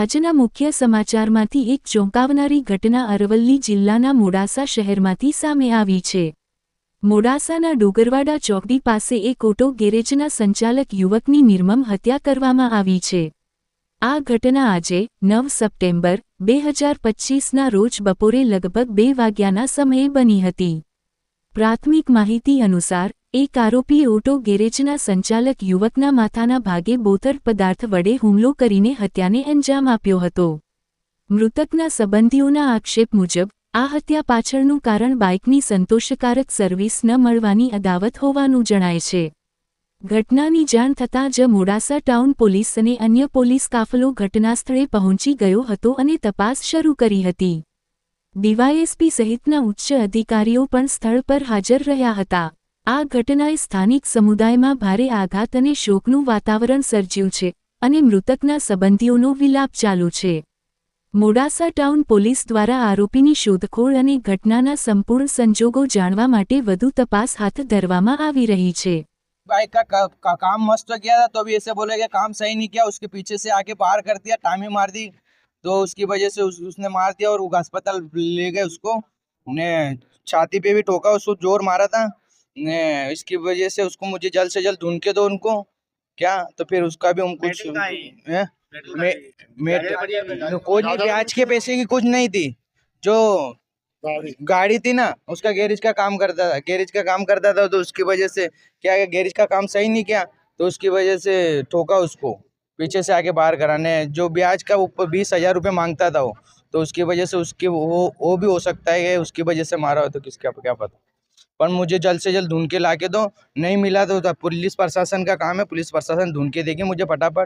આજના મુખ્ય સમાચારમાંથી એક ચોંકાવનારી ઘટના અરવલ્લી જિલ્લાના મોડાસા શહેરમાંથી સામે આવી છે. મોડાસાના ડોગરવાડા ચોકડી પાસે એક ઓટો ગેરેજના સંચાલક યુવકની નિર્મમ હત્યા કરવામાં આવી છે. આ ઘટના આજે નવ સપ્ટેમ્બર બે હજાર પચ્ચીસના રોજ બપોરે લગભગ બે વાગ્યાના સમયે બની હતી. પ્રાથમિક માહિતી અનુસાર એક આરોપી ઓટો ગેરેજના સંચાલક યુવકના માથાના ભાગે બોતર પદાર્થ વડે હુમલો કરીને હત્યાને અંજામ આપ્યો હતો. મૃતકના સંબંધીઓના આક્ષેપ મુજબ, આ હત્યા પાછળનું કારણ બાઇકની સંતોષકારક સર્વિસ ન મળવાની અદાવત હોવાનું જણાય છે. ઘટનાની જાણ થતાં જ મોડાસા ટાઉન પોલીસ અને અન્ય પોલીસ કાફલો ઘટનાસ્થળે પહોંચી ગયો હતો અને તપાસ શરૂ કરી હતી. ડીવાયએસપી સહિતના ઉચ્ચ અધિકારીઓ પણ સ્થળ પર હાજર રહ્યા હતા. આ ઘટનાએ સ્થાનિક સમુદાયમાં ભારે આઘાત અને શોકનું વાતાવરણ સર્જ્યું છે અને મૃતકના સંબંધીઓનો વિલાપ ચાલુ છે મોડાસા ટાઉન પોલીસ દ્વારા આરોપીની શોધખોળ અને ઘટનાના સંપૂર્ણ સંજોગો જાણવા માટે વધુ તપાસ હાથ ધરવામાં આવી રહી છે बाइक का, का, का काम मस्त किया था तो अभी ऐसे बोले कि काम सही नहीं किया उसके पीछे से आके बाहर कर दिया टामी मार दी तो उसकी वजह से उस, उसने मार दिया और वो अस्पताल ले गए उसको ने छाती पे भी ठोका उसको जोर मारा था ने इसकी वजह से उसको मुझे जल्द से जल्द ढूंढ के दो उनको। क्या? तो फिर उसका भी हम कुछ हैं? कोई नहीं ब्याज के पैसे की कुछ नहीं थी। जो गाड़ी। थी ना उसका गैरेज का काम करता था। गैरेज का काम करता था तो उसकी वजह से क्या गैरेज का काम सही नहीं किया? तो उसकी वजह से ठोका उसको। पीछे से आके बाहर कराने। जो ब्याज का ऊपर बीस हज़ार रुपये माँगता था वो तो उसकी वजह से उसके वो वो भी हो सकता है उसकी वजह से मारा हो तो किसका क्या पता। पर मुझे जल्द से जल्द ढूंढ के ला के दो नहीं मिला तो पुलिस प्रशासन का काम है पुलिस प्रशासन ढूंढ के देगी मुझे फटाफट